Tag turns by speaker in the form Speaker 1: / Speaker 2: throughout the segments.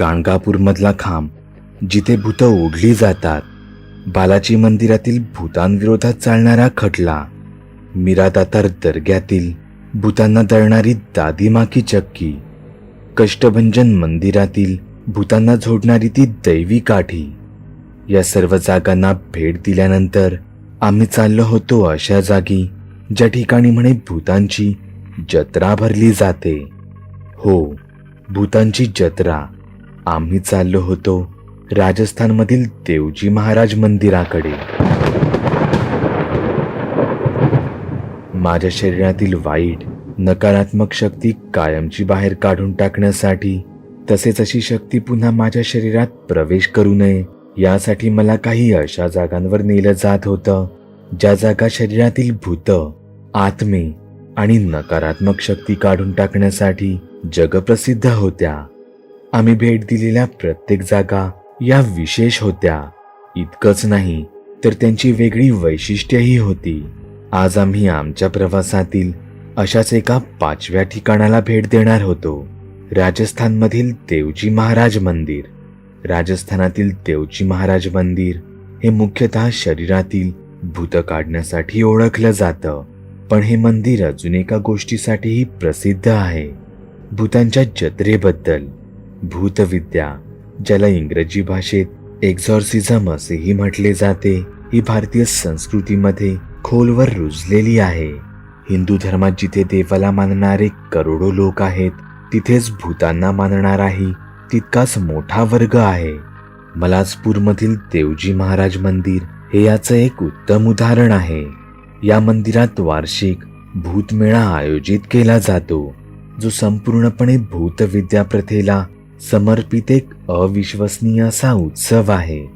Speaker 1: गाणगापूरमधला खांब जिथे भूतं ओढली जातात बालाजी मंदिरातील भूतांविरोधात चालणारा खटला मिरादातार दर्ग्यातील भूतांना दळणारी दादीमाकी चक्की कष्टभंजन मंदिरातील भूतांना जोडणारी ती दैवी काठी. या सर्व जागांना भेट दिल्यानंतर आम्ही चाललो होतो अशा जागी ज्या ठिकाणी म्हणे भूतांची जत्रा भरली जाते. हो भूतांची जत्रा. आम्ही चाललो होतो राजस्थानमधील देवजी महाराज मंदिराकडे. माझ्या शरीरातील वाईट नकारात्मक शक्ती कायमची बाहेर काढून टाकण्यासाठी तसेच अशी शक्ती पुन्हा माझ्या शरीरात प्रवेश करू नये यासाठी मला काही अशा जागांवर नेलं जात होतं ज्या जागा शरीरातील भूत आत्मे आणि नकारात्मक शक्ती काढून टाकण्यासाठी जगप्रसिद्ध होत्या. आम्ही भेट दिलेल्या प्रत्येक जागा या विशेष होत्या. इतकंच नाही तर त्यांची वेगळी वैशिष्ट्यही होती. आज आम्ही आमच्या प्रवासातील अशाच एका पाचव्या ठिकाणाला भेट देणार होतो. राजस्थानमधील देवजी महाराज मंदिर. राजस्थानातील देवजी महाराज मंदिर हे मुख्यतः शरीरातील भूत काढण्यासाठी ओळखलं जातं. पण हे मंदिर अजून एका गोष्टीसाठीही प्रसिद्ध आहे. भूतांच्या जत्रेबद्दल. भूतविद्या ज्याला इंग्रजी भाषेत एक्झॉर्सिझम असेही म्हटले जाते ही भारतीय संस्कृतीमध्ये खोलवर रुजलेली आहे. हिंदू धर्मात जिथे देवाला मानणारे करोडो लोक आहेत तिथेच भूतांना मानणाराही तितकाच मोठा वर्ग आहे. मलाजपूरमधील देवजी महाराज मंदिर हे याचं एक उत्तम उदाहरण आहे. या मंदिरात वार्षिक भूतमेळा आयोजित केला जातो जो संपूर्णपणे भूतविद्या प्रथेला समर्पित एक अविश्वसनीय असा उत्सव आहे.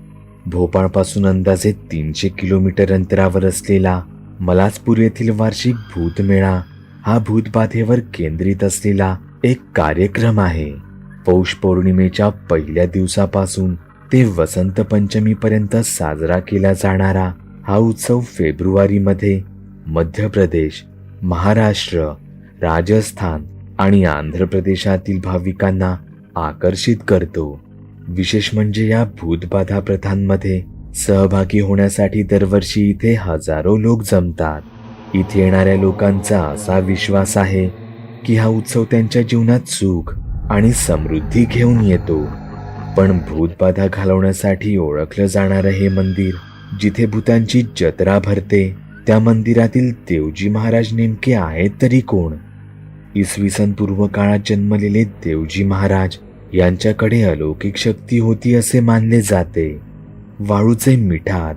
Speaker 1: भोपाळपासून अंदाजे तीनशे किलोमीटर अंतरावर असलेला मलाजपूर येथील वार्षिक भूतमेळा हा भूतबाधेवर केंद्रित असलेला एक कार्यक्रम आहे. पौष पौर्णिमेच्या पहिल्या दिवसापासून ते वसंत पंचमीपर्यंत साजरा केला जाणारा हा उत्सव फेब्रुवारीमध्ये मध्य प्रदेश महाराष्ट्र राजस्थान आणि आंध्र प्रदेशातील भाविकांना आकर्षित करतो. विशेष म्हणजे या भूतबाधा प्रथांमध्ये सहभागी होण्यासाठी दरवर्षी इथे हजारो लोक जमतात. इथे येणाऱ्या लोकांचा असा विश्वास आहे की हा उत्सव त्यांच्या जीवनात सुख आणि समृद्धी घेऊन येतो. पण भूतबाधा घालवण्यासाठी ओळखलं जाणारं हे मंदिर जिथे भूतांची जत्रा भरते त्या मंदिरातील देवजी महाराज नेमके आहेत तरी कोण? इसवी सन पूर्व काळात जन्मलेले देवजी महाराज यांच्याकडे अलौकिक शक्ती होती असे मानले जाते. वाळूचे मिठात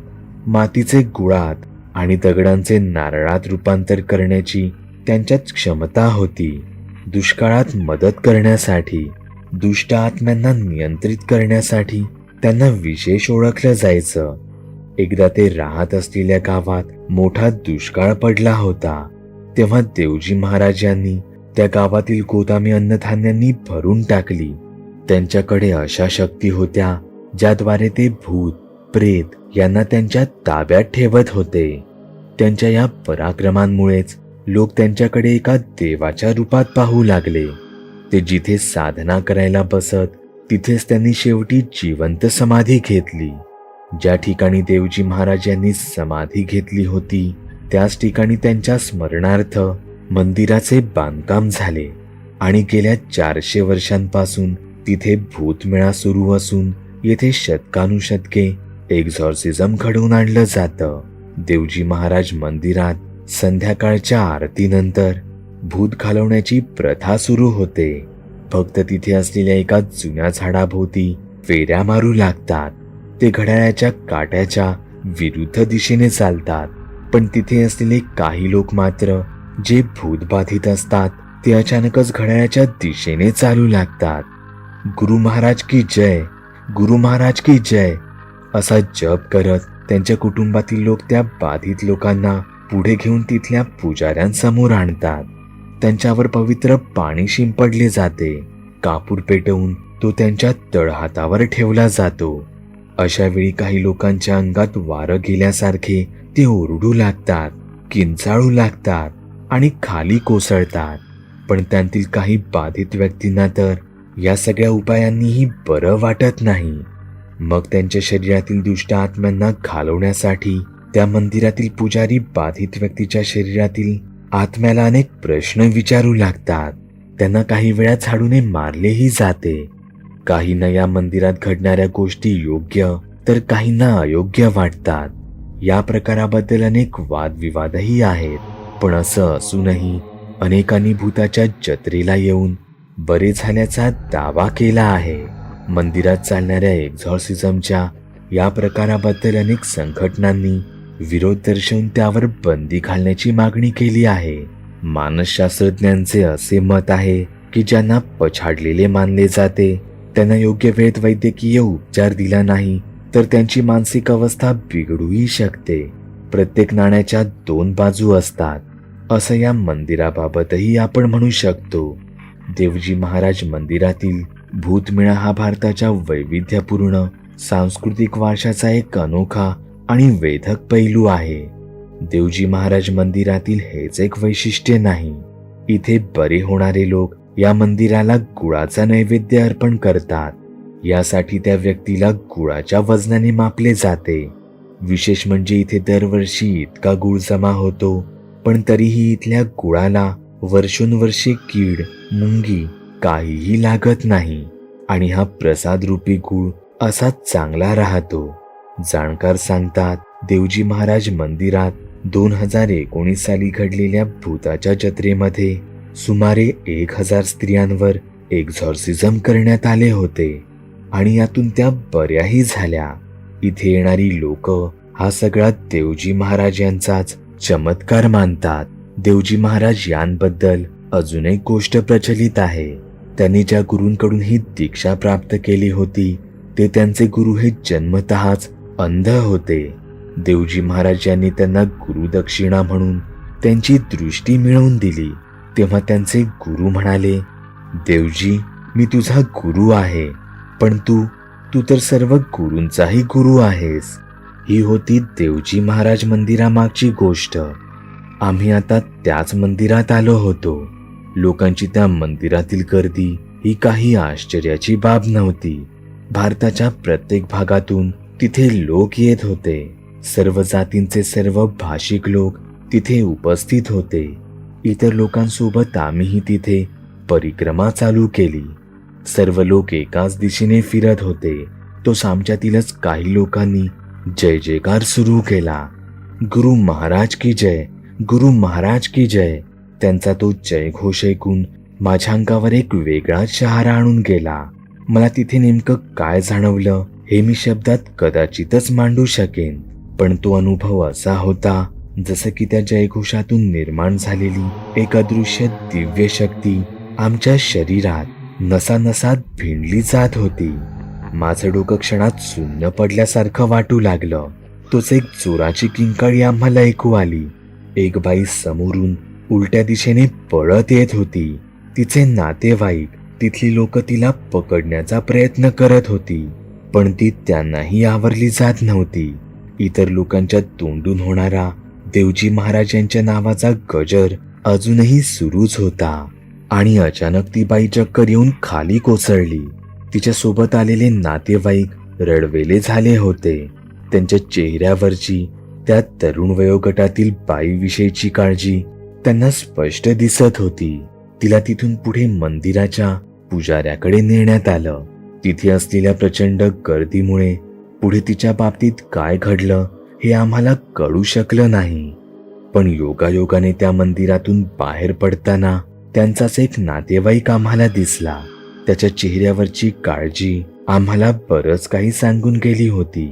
Speaker 1: मातीचे गुळात आणि दगडांचे नारळात रूपांतर करण्याची त्यांच्यात क्षमता होती. दुष्काळात मदत करण्यासाठी दुष्ट आत्म्यांना नियंत्रित करण्यासाठी त्यांना विशेष ओळखलं जायचं. एकदा ते राहत असलेल्या गावात मोठा दुष्काळ पडला होता. तेव्हा देवजी महाराज यांनी त्या गावातील गोदामी अन्नधान्यांनी भरून टाकली. त्यांच्याकडे अशा शक्ती होत्या ज्याद्वारे ते भूत प्रेत यांना त्यांच्या ताब्यात ठेवत होते. त्यांच्या या पराक्रमांमुळेच लोक त्यांच्याकडे एका देवाच्या रूपात पाहू लागले. ते जिथे साधना करायला बसत तिथेच त्यांनी शेवटी जिवंत समाधी घेतली. ज्या ठिकाणी देवजी महाराज यांनी समाधी घेतली होती त्याच ठिकाणी त्यांच्या स्मरणार्थ मंदिराचे बांधकाम झाले आणि गेल्या चारशे वर्षांपासून तिथे भूतमेळा सुरू असून येथे शतकानुशतके एक्झॉर्सिझम घडवून आणलं जातं. देवजी महाराज मंदिरात संध्याकाळच्या आरतीनंतर भूत घालवण्याची प्रथा सुरू होते. फक्त तिथे असलेल्या एका जुन्या झाडाभोवती फेऱ्या मारू लागतात. ते घड्याळाच्या काट्याच्या विरुद्ध दिशेने चालतात. पण तिथे असलेले काही लोक मात्र जे भूतबाधित असतात ते अचानकच घड्याळाच्या दिशेने चालू लागतात. गुरु महाराज की जय गुरु महाराज की जय असा जप करत त्यांच्या कुटुंबातील लोक त्या बाधित लोकांना पुढे घेऊन तिथल्या पुजाऱ्यांसमोर आणतात. त्यांच्यावर पवित्र पाणी शिंपडले जाते. कापूर पेटवून तो त्यांच्या तळहातावर ठेवला जातो. अशा वेळी काही लोकांच्या अंगात वारं गेल्यासारखे ते ओरडू लागतात किंचाळू लागतात. आणि खाली कोसळतात. पण त्यांतील काही बाधित व्यक्तींना तर या सगळ्या उपायांनीही बरं वाटत नाही. मग त्यांच्या शरीरातील दुष्ट आत्म्यांना घालवण्यासाठी त्या मंदिरातील पुजारी बाधित व्यक्तीच्या शरीरातील आत्म्याला अनेक प्रश्न विचारू लागतात. त्यांना काही वेळा झाडूने मारलेही जाते. काहींना या मंदिरात घडणाऱ्या गोष्टी योग्य तर काहींना अयोग्य वाटतात. या प्रकाराबद्दल अनेक वादविवादही आहेत. पण असं असूनही अनेकांनी भूताच्या जत्रेला येऊन बरे झाल्याचा दावा केला आहे. मंदिरात चालणाऱ्या एक्झॉर्सिझमच्या या प्रकाराबद्दल अनेक संघटनांनी विरोध दर्शवून त्यावर बंदी घालण्याची मागणी केली आहे. मानसशास्त्रज्ञांचे असे मत आहे की ज्यांना पछाडलेले मानले जाते त्यांना योग्य वेळेत वैद्यकीय उपचार दिला नाही तर त्यांची मानसिक अवस्था बिघडूही शकते. प्रत्येक नाण्याच्या दोन बाजू असतात. असं या मंदिराबाबतही आपण म्हणू शकतो. देवजी महाराज मंदिरातील भूतमेळा हा भारताच्या वैविध्यपूर्ण सांस्कृतिक वारशाचा एक अनोखा आणि वेधक पैलू आहे. देवजी महाराज मंदिरातील हेच एक वैशिष्ट्य नाही. इथे बरे होणारे लोक या मंदिराला गुळाचा नैवेद्य अर्पण करतात. यासाठी त्या व्यक्तीला गुळाच्या वजनाने मापले जाते. विशेष म्हणजे इथे दरवर्षी इतका गुळ जमा होतो पण तरीही इथल्या गुळाला वर्षोनवर्षे कीड मुंगी काहीही लागत नाही. आणि हा प्रसाद रूपी गुळ असा चांगला राहतो. जाणकार सांगतात देवजी महाराज मंदिरात दोन हजार एकोणीस साली घडलेल्या भूताच्या जत्रेमध्ये सुमारे एक हजार स्त्रियांवर एक्झॉर्सिझम करण्यात आले होते. आणि यातून त्या बऱ्याही झाल्या. इथे येणारी लोक हा सगळा देवजी महाराज यांचाच चमत्कार मानतात. देवजी महाराज यांबद्दल अजून एक गोष्ट प्रचलित आहे. त्यांनी ज्या गुरूंकडून ही दीक्षा प्राप्त केली होती ते त्यांचे गुरु हे जन्मतःच अंध होते. देवजी महाराज यांनी त्यांना गुरुदक्षिणा म्हणून त्यांची दृष्टी मिळवून दिली. तेव्हा त्यांचे गुरु म्हणाले देवजी मी तुझा गुरु आहे पण तू तू तर सर्व गुरूंचाही गुरु आहेस. ही होती देवजी महाराज मंदिरामागची गोष्ट. आम्ही आता त्याच मंदिरात आलो होतो. लोकांची त्या मंदिरातील गर्दी ही काही आश्चर्याची बाब नव्हती. भारताच्या प्रत्येक भागातून तिथे लोक येत होते. सर्व जातींचे सर्व भाषिक लोक तिथे उपस्थित होते. इतर लोकांसोबत आम्हीही तिथे परिक्रमा चालू केली. सर्व लोक एकाच दिशेने फिरत होते. तो सामच्यातीलच काही लोकांनी जय जयकार सुरू केला. गुरु महाराज की जय गुरु महाराज की जय. त्यांचा तो जय घोष ऐकून माझ्या अंगावर एक वेगळाच शहारा आणून गेला. मला तिथे नेमकं काय जाणवलं हे मी शब्दात कदाचितच मांडू शकेन. पण तो अनुभव असा होता जसं की त्या जयघोषातून निर्माण झालेली एक अदृश्य दिव्य शक्ती आमच्या शरीरात नसानसात भिंडली जात होती. माझं डोकं क्षणात शून्य पडल्यासारखं वाटू लागलं. तोच एक जोराची किंकाळी आम्हाला ऐकू आली. एक बाई समोरून उलट्या दिशेने पळत येत होती. तिचे नातेवाईक तिथली लोक तिला पकडण्याचा प्रयत्न करत होती पण ती त्यांनाही आवरली जात नव्हती. इतर लोकांच्या तोंडून होणारा देवजी महाराज यांच्या नावाचा गजर अजूनही सुरूच होता आणि अचानक ती बाई चक्कर येऊन खाली कोसळली. तिच्यासोबत आलेले नातेवाईक रडवेले झाले होते. त्यांच्या चेहऱ्यावरची त्या तरुण वयोगटातील बाईविषयीची काळजी त्यांना स्पष्ट दिसत होती. तिला तिथून पुढे मंदिराच्या पुजाऱ्याकडे नेण्यात आलं. तिथे असलेल्या प्रचंड गर्दीमुळे पुढे तिच्या बाबतीत काय घडलं हे आम्हाला कळू शकलं नाही. पण योगायोगाने त्या मंदिरातून बाहेर पडताना त्यांचाच एक नातेवाईक आम्हाला दिसला. त्याच्या चेहऱ्यावरची काळजी आम्हाला बरंच काही सांगून गेली होती.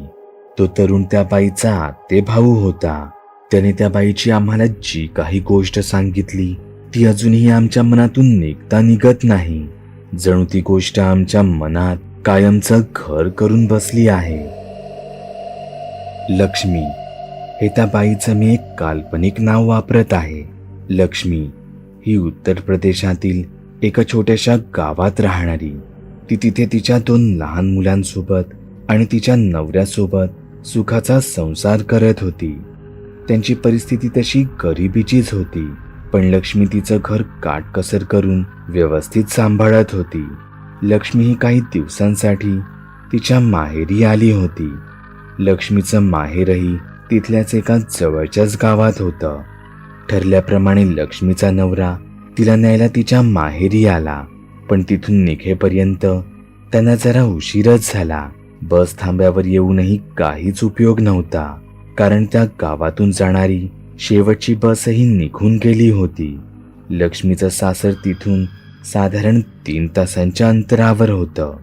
Speaker 1: तो तरुण त्या बाईचा आते भाऊ होता. त्याने त्या बाईची आम्हाला जी काही गोष्ट सांगितली ती अजूनही आमच्या मनातून निघता निघत नाही. जणू ती गोष्ट आमच्या मनात कायमचं घर करून बसली आहे. लक्ष्मी हे त्या बाईचं मी एक काल्पनिक नाव वापरत आहे. लक्ष्मी ही उत्तर प्रदेशातील एका छोट्याशा गावात राहणारी. ती तिथे तिच्या दोन लहान मुलांसोबत आणि तिच्या नवऱ्यासोबत सुखाचा संसार करत होती. त्यांची परिस्थिती तशी गरिबीचीच होती पण लक्ष्मी तिचं घर काटकसर करून व्यवस्थित सांभाळत होती. लक्ष्मी ही काही दिवसांसाठी तिच्या माहेरी आली होती. लक्ष्मीचं माहेरही तिथल्याच एका जवळच्याच गावात होतं. ठरल्याप्रमाणे लक्ष्मीचा नवरा तिला न्यायला तिच्या माहेरी आला पण तिथून निघेपर्यंत त्यांना जरा उशीरच झाला. बस थांब्यावर येऊनही काहीच उपयोग नव्हता कारण त्या गावातून जाणारी शेवटची बसही निघून गेली होती. लक्ष्मीचं सासर तिथून साधारण तीन तासांच्या अंतरावर होतं.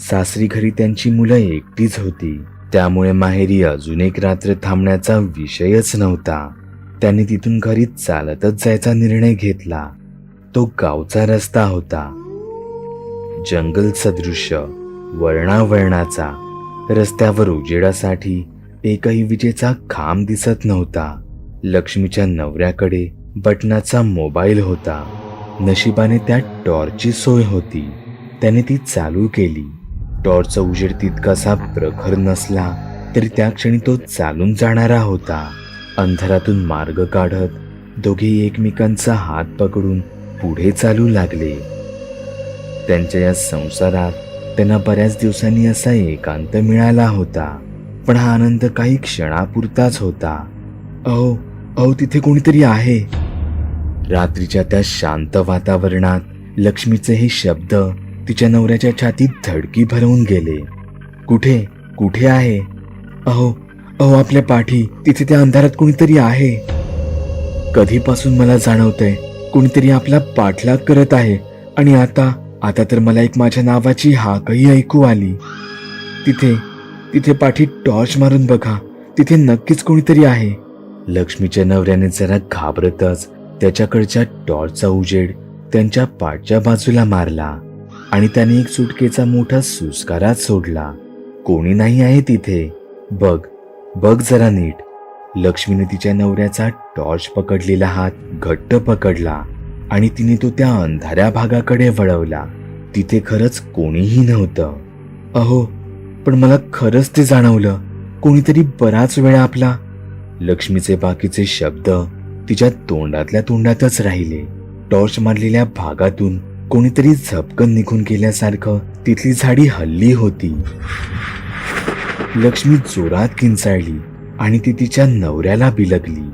Speaker 1: सासरी घरी त्यांची मुलं एकटीच होती. त्यामुळे माहेरी अजून एक रात्र थांबण्याचा विषयच नव्हता. त्यांनी तिथून घरी चालतच जायचा निर्णय घेतला. तो गावचा रस्ता होता. जंगल सदृश्य वळणावळणाचा. रस्त्यावर उजेडासाठी एकही विजेचा खांब दिसत नव्हता. लक्ष्मीच्या नवऱ्याकडे बटनाचा मोबाईल होता. नशिबाने त्या टॉर्चची सोय होती. त्याने ती चालू केली. टॉर्चचा उजेड तितकासा प्रखर नसला तरी त्या क्षणी तो चालून जाणारा होता. अंधारातून मार्ग काढत दोघे एकमेकांचा हात पकडून पुढे चालू लागले. त्यांच्या या संसारात त्यांना बऱ्याच दिवसांनी असा एकांत मिळाला होता पण हा आनंद काही क्षणापुरताच होता. अहो अहो तिथे कोणीतरी आहे. रात्रीच्या त्या शांत वातावरणात लक्ष्मीचे हे शब्द तिच्या नवऱ्याच्या छातीत धडकी भरवून गेले. कुठे? कुठे आहे? अहो अहो आपल्या पाठी तिथे त्या अंधारात कोणीतरी आहे. कधीपासून मला जाणवतंय? कोणीतरी आपला पाठलाग करत आहे. आणि आता आता तर मला एक माझ्या नावाची हाकही ऐकू आली. तिथे तिथे पाठी टॉर्च मारून बघा. तिथे नक्कीच कोणीतरी आहे. लक्ष्मीच्या नवऱ्याने जरा घाबरतच त्याच्याकडच्या टॉर्चचा उजेड त्यांच्या पाठच्या बाजूला मारला. आणि त्याने एक सुटकेचा मोठा सुस्कारात सोडला. कोणी नाही आहे तिथे. बघ बघ जरा नीट. लक्ष्मीने तिच्या नवऱ्याचा टॉर्च पकडलेला हात घट्ट पकडला आणि तिने तो त्या अंधाऱ्या भागाकडे वळवला. तिथे खरंच कोणीही नव्हतं. अहो पण मला खरंच ते जाणवलं. कोणीतरी बराच वेळ आपला. लक्ष्मीचे बाकीचे शब्द तिच्या तोंडातल्या तोंडातच राहिले. टॉर्च मारलेल्या भागातून कोणीतरी झपकन निघून गेल्यासारखं तिथली झाडी हल्ली होती. लक्ष्मी जोरात किंचाळली. आणि ती तिच्या नवऱ्याला बिलगली.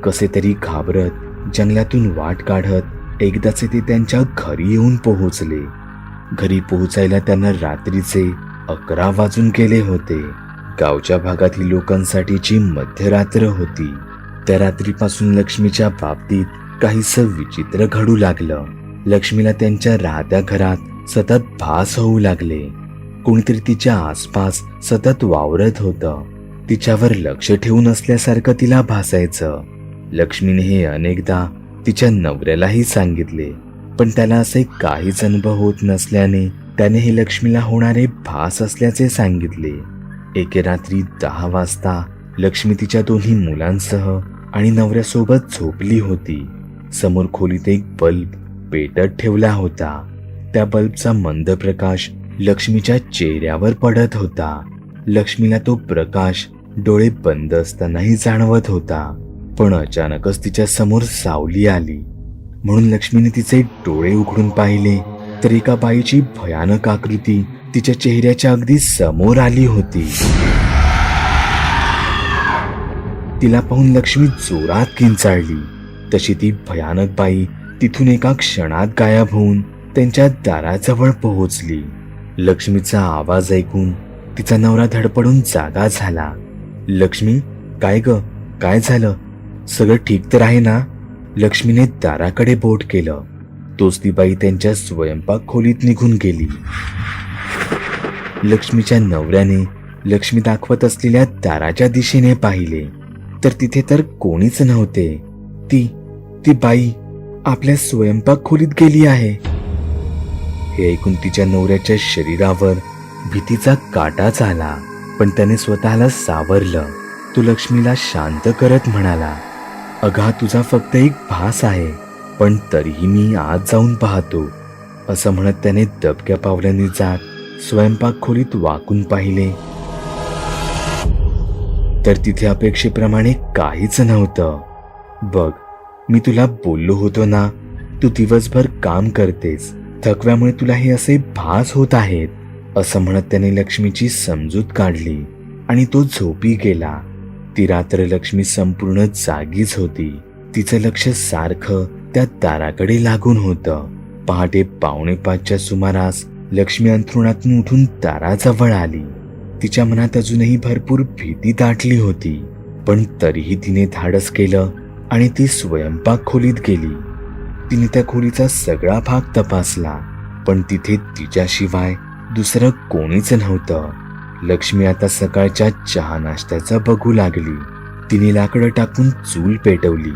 Speaker 1: कसे तरी घाबरत जंगलातून वाट काढत एकदाचे ते त्यांच्या घरी येऊन पोहोचले. घरी पोहोचायला त्यांना रात्रीचे अकरा वाजून गेले होते. गावच्या भागातील लोकांसाठीची मध्यरात्र होती. त्या रात्रीपासून लक्ष्मीच्या बाबतीत काहीस विचित्र घडू लागलं. लक्ष्मीला त्यांच्या राहत्या घरात सतत भास होऊ लागले. कोणीतरी तिच्या आसपास सतत वावरत होतं. तिच्यावर लक्ष ठेवून असल्यासारखं तिला भासायचं. लक्ष्मीने हे अनेकदा तिच्या नवऱ्यालाही सांगितले पण त्याला असे काहीच अनुभव होत नसल्याने त्याने हे लक्ष्मीला होणारे भास असल्याचे सांगितले. एके रात्री दहा वाजता लक्ष्मी तिच्या दोन्ही मुलांसह आणि नवऱ्यासोबत झोपली होती. समोर खोलीत एक बल्ब पेटत ठेवला होता. त्या बल्बचा मंद प्रकाश लक्ष्मीच्या चेहऱ्यावर पडत होता. लक्ष्मीला तो प्रकाश डोळे बंद असतानाही जाणवत होता. पण अचानकच तिच्या समोर सावली आली. म्हणून लक्ष्मीने तिचे डोळे उघडून पाहिले तर एका बाईची भयानक आकृती तिच्या चेहऱ्याच्या अगदी समोर आली होती. तिला पाहून लक्ष्मी जोरात किंचाळली. तशी ती भयानक बाई तिथून एका क्षणात गायब होऊन त्यांच्या दाराजवळ पोहोचली. लक्ष्मीचा आवाज ऐकून तिचा नवरा धडपडून जागा झाला. लक्ष्मी काय ग? काय झालं? सगळं ठीक तर आहे ना? लक्ष्मीने दाराकडे बोट केलं. तोच ती बाई त्यांच्या स्वयंपाक खोलीत निघून गेली. लक्ष्मीच्या नवऱ्याने लक्ष्मी दाखवत असलेल्या दाराच्या दिशेने पाहिले. तर तिथे तर कोणीच नव्हते. ती ती बाई आपल्या स्वयंपाक खोलीत गेली आहे. हे ऐकून तिच्या नवऱ्याच्या शरीरावर भीतीचा काटाच आला पण त्याने स्वतःला सावरलं. तो लक्ष्मीला शांत करत म्हणाला अगा तुझा फक्त एक भास आहे पण तरीही मी आज जाऊन पाहतो. असं म्हणत त्याने दबक्या पावल्याने जात स्वयंपाक खोलीत वाकून पाहिले. तर तिथे अपेक्षेप्रमाणे काहीच नव्हतं. बघ मी तुला बोललो होतो ना तू दिवसभर काम करतेस थकव्यामुळे तुला हे असे भास होत आहेत. असं म्हणत त्याने लक्ष्मीची समजूत काढली आणि तो झोपी गेला. ती रात्र लक्ष्मी संपूर्ण जागीच होती. तिचं लक्ष सारखं त्या दाराकडे लागून होतं. पहाटे पावणे पाचच्या सुमारास लक्ष्मी अंथरुणातून उठून दाराजवळ आली. तिच्या मनात अजूनही भरपूर भीती दाटली होती पण तरीही तिने धाडस केलं आणि ती स्वयंपाक खोलीत गेली. तिने त्या खोलीचा सगळा भाग तपासला पण तिथे तिच्याशिवाय दुसरं कोणीच नव्हतं. लक्ष्मी आता सकाळच्या चहा नाश्त्याचं बघू लागली. तिने लाकडं टाकून चूल पेटवली.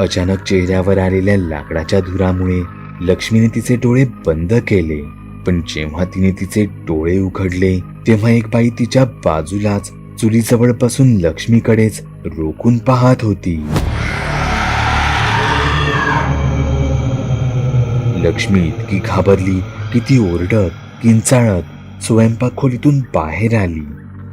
Speaker 1: अचानक चेहऱ्यावर आलेल्या लाकडाच्या धुरामुळे लक्ष्मीने तिचे डोळे बंद केले. पण जेव्हा तिने तिचे डोळे उघडले तेव्हा एक बाई तिच्या बाजूलाच चुलीजवळ बसून लक्ष्मीकडेच रोखून पाहत होती. लक्ष्मी इतकी घाबरली की ती ओरडत किंचाळत स्वयंपाक खोलीतून बाहेर आली.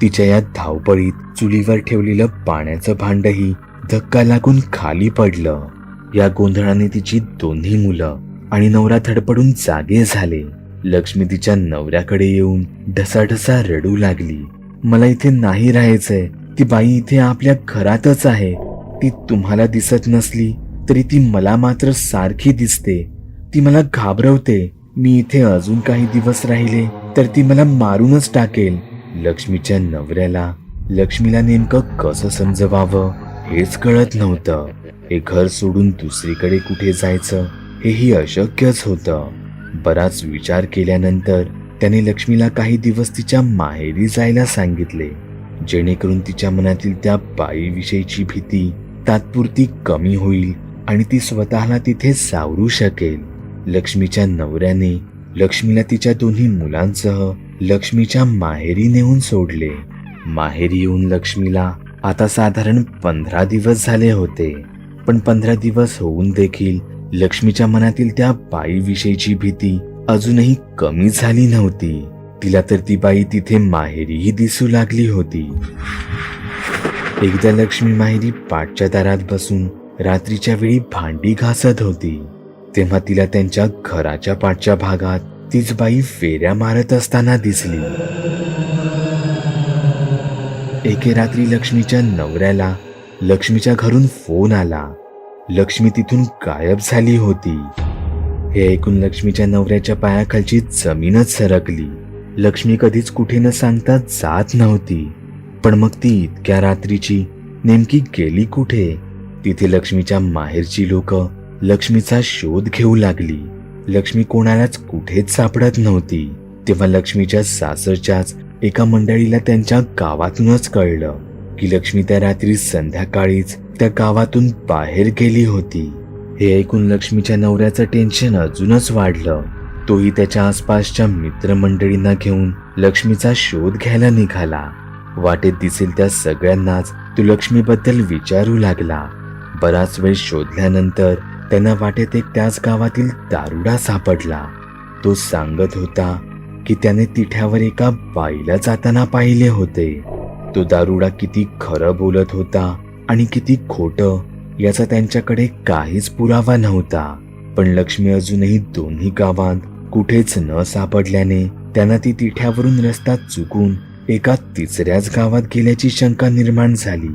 Speaker 1: तिच्या या धावपळीत चुलीवर ठेवलेलं पाण्याचं भांडही धक्का लागून खाली पडलं. या गोंधळाने तिची दोन्ही मुलं आणि नवरा धडपडून जागे झाले. लक्ष्मी तिच्या नवऱ्याकडे येऊन ढसाढसा रडू लागली. मला इथे नाही राहायचंय. ती बाई इथे आपल्या घरातच आहे. ती तुम्हाला दिसत नसली तरी ती मला मात्र सारखी दिसते. ती मला घाबरवते. मी इथे अजून काही दिवस राहिले तर ती मला मारूनच टाकेल. लक्ष्मीच्या नवऱ्याला लक्ष्मीला नेमकं कसं समजवावं हेच कळत नव्हतं. हे घर सोडून दुसरीकडे कुठे जायचं हेही अशक्यच होतं. बराच विचार केल्यानंतर त्याने लक्ष्मीला काही दिवस तिच्या माहेरी जायला सांगितले. जेणेकरून तिच्या मनातील त्या बाईविषयीची भीती तात्पुरती कमी होईल आणि ती स्वतःला तिथे सावरू शकेल. लक्ष्मीच्या नवऱ्याने लक्ष्मीला तिच्या दोन्ही मुलांसह लक्ष्मीच्या माहेरी नेऊन सोडले. माहेरी येऊन लक्ष्मीला आता साधारण पंधरा दिवस झाले होते. पण पंधरा दिवस होऊन देखील लक्ष्मीच्या मनातील त्या बाईविषयीची भीती अजूनही कमी झाली नव्हती. तिला तर ती बाई तिथे माहेरीही दिसू लागली होती. एकदा लक्ष्मी माहेरी पाठच्या दारात बसून रात्रीच्या वेळी भांडी घासत होती. तेव्हा तिला त्यांच्या घराच्या पाठच्या भागात तीच बाई फेऱ्या मारत असताना दिसली. एके रात्री लक्ष्मीच्या नवऱ्याला लक्ष्मीच्या घरून फोन आला. लक्ष्मी तिथून गायब झाली होती. हे ऐकून लक्ष्मीच्या नवऱ्याच्या पायाखालची जमीनच सरकली. लक्ष्मी कधीच कुठे न सांगता जात नव्हती. पण मग ती इतक्या रात्रीची नेमकी गेली कुठे? तिथे लक्ष्मीच्या माहेरची लोक लक्ष्मीचा शोध घेऊ लागली. लक्ष्मी कोणालाच कुठेच सापडत नव्हती. तेव्हा लक्ष्मीच्या सासरच्याच एका मंडळीला त्यांच्या गावातूनच कळलं की लक्ष्मी त्या रात्री संध्याकाळीच त्या गावातून बाहेर गेली होती. हे ऐकून लक्ष्मीच्या नवऱ्याचं टेन्शन अजूनच वाढलं. तोही त्याच्या आसपासच्या मित्रमंडळींना घेऊन लक्ष्मीचा शोध घ्यायला निघाला. वाटेत दिसेल त्या सगळ्यांनाच तो लक्ष्मीबद्दल विचारू लागला. बराच वेळ शोधल्यानंतर त्यांना वाटेत एक त्याच गावातील दारुडा सापडला. तो सांगत होता की त्याने तिठ्यावर एका बाईला जाताना पाहिले होते. तो दारुडा किती खरं बोलत होता आणि किती खोटं याचा त्यांच्याकडे काहीच पुरावा नव्हता. पण लक्ष्मी अजूनही दोन्ही गावात कुठेच न सापडल्याने त्यांना ती तिठ्यावरून रस्ता चुकून एका तिसऱ्याच गावात गेल्याची शंका निर्माण झाली.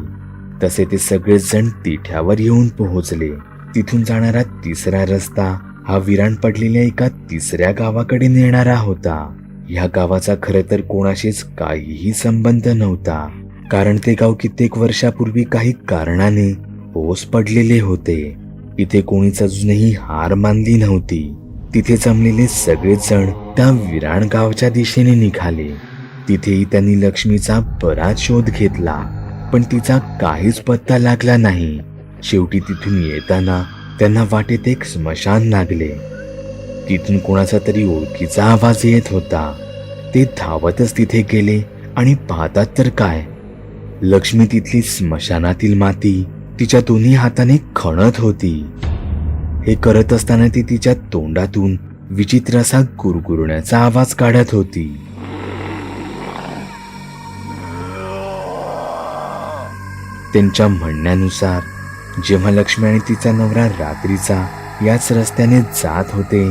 Speaker 1: तसे ते सगळेजण तिठ्यावर येऊन पोहोचले. तिथून जाणारा तिसरा रस्ता हा विराण पडलेल्या एका तिसऱ्या गावाकडे नेणारा होता. ह्या गावाचा खरं तर कोणाशीच काहीही संबंध नव्हता. कारण ते गाव कित्येक वर्षापूर्वी काही कारणाने ओस पडलेले होते. इथे कोणीच अजूनही हार मानली नव्हती. तिथे जमलेले सगळेच जण त्या विराण गावच्या दिशेने निघाले. तिथेही त्यांनी लक्ष्मीचा बराच शोध घेतला. पण तिचा काहीच पत्ता लागला नाही. शेवटी तिथून येताना त्यांना वाटेत एक स्मशान लागले. तिथून कोणाचा तरी ओळखीचा आवाज येत होता. ते धावतच तिथे गेले आणि पाहतात तर काय? लक्ष्मी तिथली स्मशानातील माती तिच्या दोन्ही हाताने खणत होती. हे करत असताना ती तिच्या तोंडातून विचित्र असा गुरगुरण्याचा आवाज काढत होती. त्यांच्या म्हणण्यानुसार जेव्हा लक्ष्मी आणि तिचा नवरा रात्रीचा याच रस्त्याने जात होते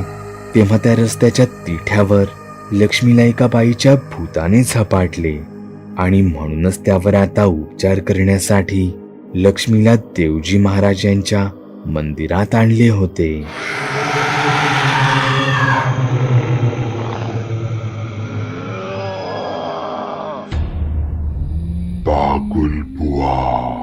Speaker 1: तेव्हा त्या रस्त्याच्या तिठ्यावर लक्ष्मीला एका बाईच्या भूताने झपाटले आणि म्हणूनच त्यावर आता उपचार करण्यासाठी लक्ष्मीला देवजी महाराज यांच्या मंदिरात आणले होते.
Speaker 2: बागुल बुवा.